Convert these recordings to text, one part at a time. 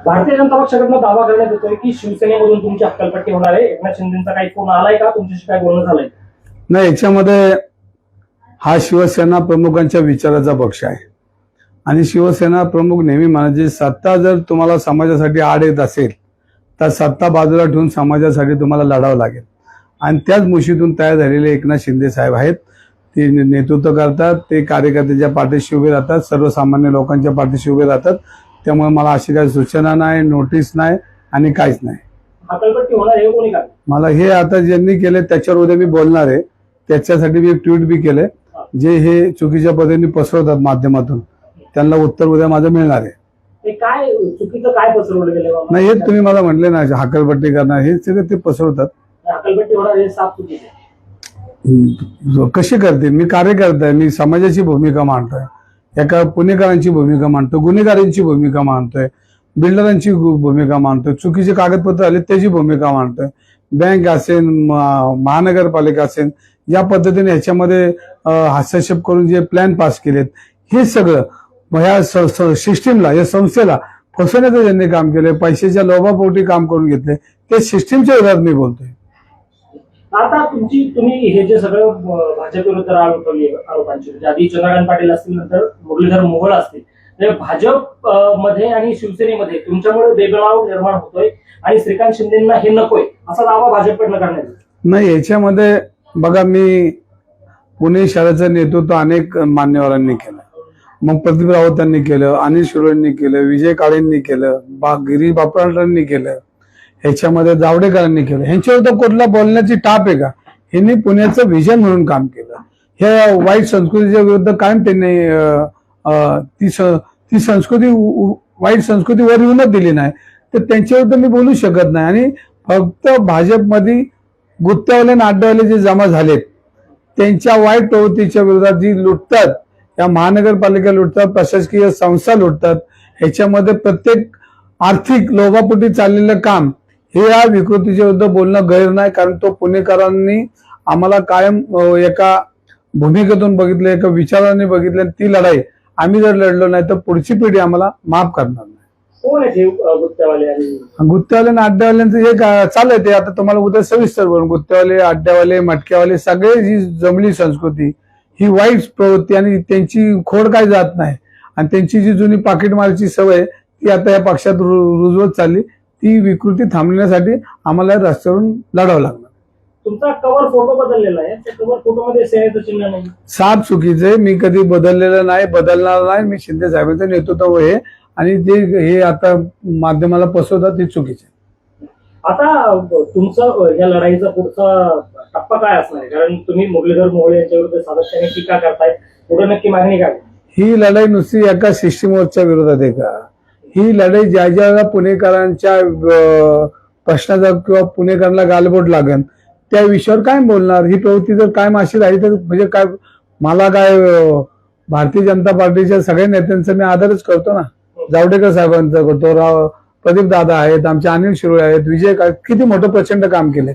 भारतीय जनता पक्षाकडनं दावा करण्यात येतोय की शिवसेनेमधून तुमची हक्कलपट्टी होणार आहे? एकनाथ शिंदेचा काही फोन आलाय का? तुमच्याशी काय बोलणं झालंय? नाही याच्यामध्ये हा शिवसेना प्रमुखांच्या विचाराचा पक्ष आहे. आणि शिवसेना प्रमुख नेहमी म्हणायचे सत्ता जर तुम्हाला समाजासाठी आड येत असेल तर सत्ता बाजूला ठेवून समाजासाठी तुम्हाला लढावं लागेल. आणि त्याच मुशीतून तयार झालेले एकनाथ शिंदे साहेब आहेत. ते नेतृत्व करतात ते कार्यकर्त्याच्या पाठीशी उभे राहतात सर्वसामान्य लोकांच्या पाठीशी उभे राहतात. त्यामुळे मला अशी काही सूचना नाही नोटीस नाही आणि काहीच नाही. हे मला हे आता ज्यांनी केले त्याच्यावर उद्या मी बोलणार आहे. त्याच्यासाठी मी एक ट्विट बी केले जे हे चुकीच्या पद्धतीने पसरवतात माध्यमातून. त्यांना उत्तर उद्या माझं मिळणार आहे. काय चुकीचं काय पसरवलं गेलं बाबा? नाही हेच तुम्ही मला म्हटले ना हाकलपट्टी करणार हे सगळं ते पसरवतात. हे कशी करते? मी कार्यकर्ता आहे मी समाजाची भूमिका मांडतोय. एका पुणेकरांची भूमिका मांडतो गुन्हेगारांची भूमिका मांडतोय बिल्डरांची भूमिका मांडतोय चुकीचे कागदपत्र आले त्याची भूमिका मांडतोय. बँक असेल म- महानगरपालिका असेल या पद्धतीने ह्याच्यामध्ये हस्तक्षेप करून जे प्लॅन पास केलेत हे सगळं ह्या सिस्टीमला या संस्थेला फसवण्याचं ज्यांनी काम केलंय पैशाच्या लोभापोटी काम करून घेतले ते सिस्टीमच्या विरोधात मी बोलतोय. आता तुमची तुम्ही हे जे सगळं भाजप विरुद्ध आरोप ठेवली आरोपांची म्हणजे आधी चंद्रकांत पाटील असतील नंतर मुरलीधर मोहोळ असतील. भाजपमध्ये आणि शिवसेनेमध्ये तुमच्यामुळे बेबनाव निर्माण होतोय आणि श्रीकांत शिंदेना हे नकोय असा दावा भाजपकडनं करण्यात नाही याच्यामध्ये बघा मी पुणे शहराचं नेतृत्व अनेक मान्यवरांनी केलं. मग प्रदीप राऊतांनी केलं अनिल शिरोळेंनी केलं विजय काळेंनी केलं बा गिरीश बापरांनी केलं. ह्याच्यामध्ये जावडेकरांनी केलं. ह्यांच्यावर तर कुठला बोलण्याची टाप आहे का? ह्यांनी पुण्याचं व्हिजन म्हणून काम केलं. ह्या वाईट संस्कृतीच्या विरुद्ध कायम त्यांनी ती ती संस्कृती वाईट संस्कृती वर येऊनच दिली नाही. तर त्यांच्यावर मी बोलू शकत नाही. आणि फक्त भाजपमध्ये गुत्त्यावाले नाट्यवाले जे जमा झालेत त्यांच्या वाईट प्रवृत्तीच्या विरोधात जी लुटतात या महानगरपालिका लुटतात प्रशासकीय संस्था लुटतात ह्याच्यामध्ये प्रत्येक आर्थिक लोभापोटी चाललेलं काम हे या विकृतीच्या विरुद्ध बोलणं गैर नाही कारण तो पुणेकरांनी आम्हाला कायम एका भूमिकेतून बघितलं एका विचाराने बघितलं ती लढाई आम्ही जर लढलो नाही तर पुढची पिढी आम्हाला माफ करणार नाही. गुत्तेवाले आणि अड्ड्यावाल्यांचं हे चाललंय ते? आता तुम्हाला उद्या सविस्तर बोलून गुत्तेवाले अड्ड्यावाले मटक्यावाले सगळे जी जमली संस्कृती ही वाईट प्रवृत्ती आणि त्यांची खोड काय जात नाही. आणि त्यांची जी जुनी पाकिटमारीची सवय ती आता या पक्षात रुजवत चालली. ती विकृती थांबण्यासाठी आम्हाला रस्त्यावरून लढावं लागणार. तुमचा कव्हर फोटो बदललेला आहे. त्या कव्हर फोटो मध्ये सेनेचं चिन्ह नाही. साप चुकीचे मी कधी बदललेलं नाही बदलणार नाही. मी शिंदे साहेबांचं नेतृत्व हे आणि जे हे आता माध्यमाला पसरवतात ते चुकीचे. आता तुमचं या लढाईचा पुढचा टप्पा काय असणार आहे? कारण तुम्ही मुरलीधर मोहोळ यांच्या विरुद्ध सातत्याने टीका करताय. पुढे नक्की मागणी काय? ही लढाई नुसती एका सिस्टीमवरच्या विरोधात आहे का? ही लढाई ज्या ज्या पुणेकरांच्या प्रश्नाचा किंवा पुणेकरांना गालबोट लागन त्या विषयावर काय बोलणार? ही प्रवृत्ती जर कायम अशी राहिली तर म्हणजे काय मला काय भारतीय जनता पार्टीच्या सगळ्या नेत्यांचा मी आदरच करतो ना. जावडेकर साहेबांचा करतो राव प्रदीप दादा आहेत आमचे अनिल शिरोळे आहेत विजय किती मोठं प्रचंड काम केले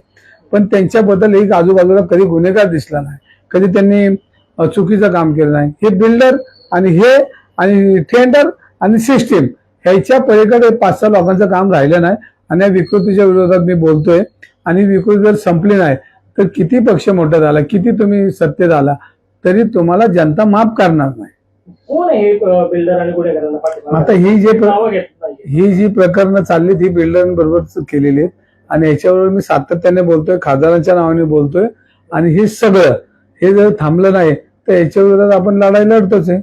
पण त्यांच्याबद्दल एक आजूबाजूला कधी गुन्हेगार दिसला नाही कधी त्यांनी चुकीचं काम केलं नाही. हे बिल्डर आणि हे आणि टेंडर आणि सिस्टीम ह्याच्या पलीकडे पाच सहा लोकांचं काम राहिलं नाही आणि या विकृतीच्या विरोधात मी बोलतोय. आणि विकृती जर संपली नाही तर किती पक्ष मोठा झाला किती तुम्ही सत्तेत आला तरी तुम्हाला जनता माफ करणार नाही. हे आता ही जे ही जी प्रकरणं चालली ही बिल्डरांबरोबर केलेली आहेत. आणि याच्यावर मी सातत्याने बोलतोय खासदारांच्या नावाने बोलतोय. आणि हे सगळं हे जर थांबलं नाही तर याच्या विरोधात आपण लढाई लढतोच आहे.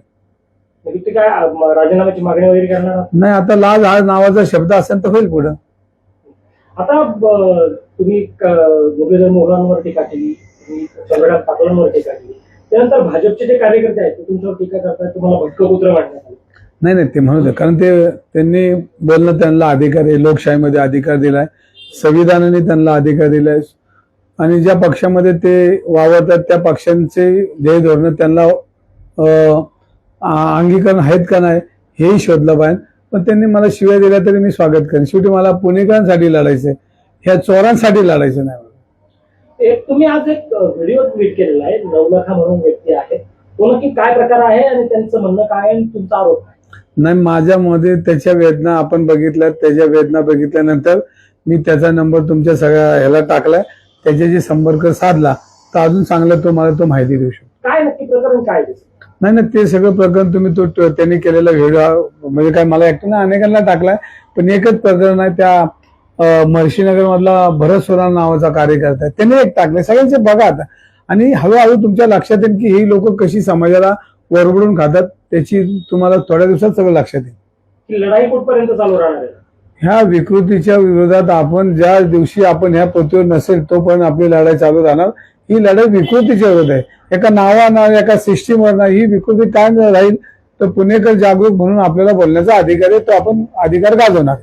म्हणजे ते काय अं, राजीनाम्याची मागणी वगैरे करणार आहात? नाही आता लाज हा नावाचा शब्द असेल तर होईल पुढं. आता तुम्ही क- मुरलीधर मोहोळांवर टीका केली तुम्ही चंद्रकांत पाटलांवर टीका केली त्यानंतर भाजपचे जे कार्यकर्ते आहेत ते तुमच्यावर टीका करतात तुम्हाला भटकं कुत्र मांडण्यात आलं. नाही नाही ते म्हणू दे कारण ते त्यांनी बोलणं त्यांना अधिकार आहे लोकशाहीमध्ये अधिकार दिलाय संविधानाने त्यांना अधिकार दिलाय. आणि ज्या पक्षामध्ये ते वावरतात त्या पक्षांचे ध्येय धोरणं त्यांना अं, अंगीकरण आहेत का नाही हेही शोधलं पाहिजे पण त्यांनी मला शिव्या दिल्या तरी मी स्वागत करेन. शेवटी मला पुणेकरांसाठी लढायचंय. ह्या चोरांसाठी लढायचं नाही एक तुम्ही आज एक व्हिडिओ ट्विट केलेला आहे नवलखा म्हणून व्यक्ती आहे. तो नक्की काय प्रकार आहे आणि त्यांचं म्हणणं काय आणि तुमचा आरोप नाही माझ्यामध्ये त्याच्या वेदना आपण बघितल्या त्याच्या वेदना बघितल्यानंतर मी त्याचा नंबर तुमच्या सगळ्या ह्याला टाकलाय. त्याच्याशी संपर्क साधला तर अजून चांगलं तो मला तो माहिती देऊ शकतो. काय नक्की प्रकरण काय? नाही नाही ते सगळं प्रकरण तुम्ही तो तो- त्यांनी केलेला व्हिडिओ म्हणजे काय मला एकटं ना अनेकांना टाकलाय पण एकच प्रकरण आहे त्या अं, महर्षीनगर मधला भरत सोरान नावाचा कार्यकर्ता आहे. त्याने एक टाकले सगळ्यांचे बघा आता. आणि हळूहळू तुमच्या लक्षात येईल की ही लोक कशी समाजाला वरबडून खातात त्याची तुम्हाला थोड्या दिवसात सगळं लक्षात येईल. लढाई कुठपर्यंत चालू राहणार आहे? ह्या विकृतीच्या विरोधात आपण ज्या दिवशी आपण ह्या पृथ्वीवर नसेल तोपर्यंत आपली लढाई चालू राहणार. ही लढाई विकृतीच्या होत आहे. एका नावानं एका सिस्टीमवर ही विकृती काय राहील तर पुणेकर जागरूक म्हणून आपल्याला बोलण्याचा अधिकार आहे तो आपण अधिकार गाजवणार